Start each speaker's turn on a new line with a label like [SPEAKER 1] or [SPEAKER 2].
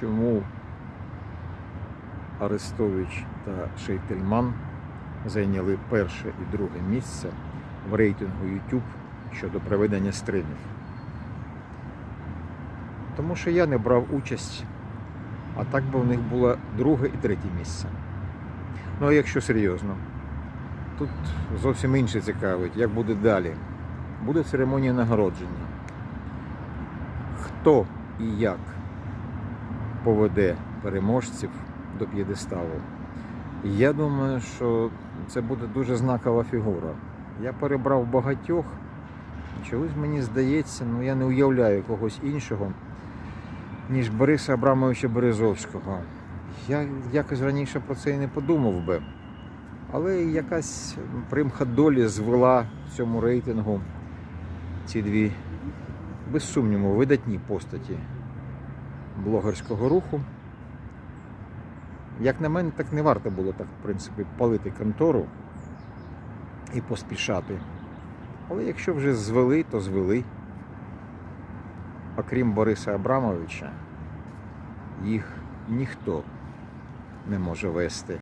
[SPEAKER 1] чому Арестович та Шейтельман зайняли перше і друге місце в рейтингу YouTube щодо проведення стримів. Тому що я не брав участь, а так би в них було друге і третє місце. Ну а якщо серйозно, тут зовсім інше цікавить, як буде далі. Буде церемонія нагородження. Хто і як поведе переможців до п'єдесталу? Я думаю, що це буде дуже знакова фігура. Я перебрав багатьох. Чогось мені здається, ну я не уявляю когось іншого, ніж Бориса Абрамовича Березовського. Я якось раніше про це і не подумав би. Але якась примха долі звела в цьому рейтингу ці дві, без сумніву, видатні постаті блогерського руху. Як на мене, так не варто було так, в принципі, палити контору і поспішати. Але якщо вже звели, то звели. Окрім Бориса Абрамовича, їх ніхто не може вести.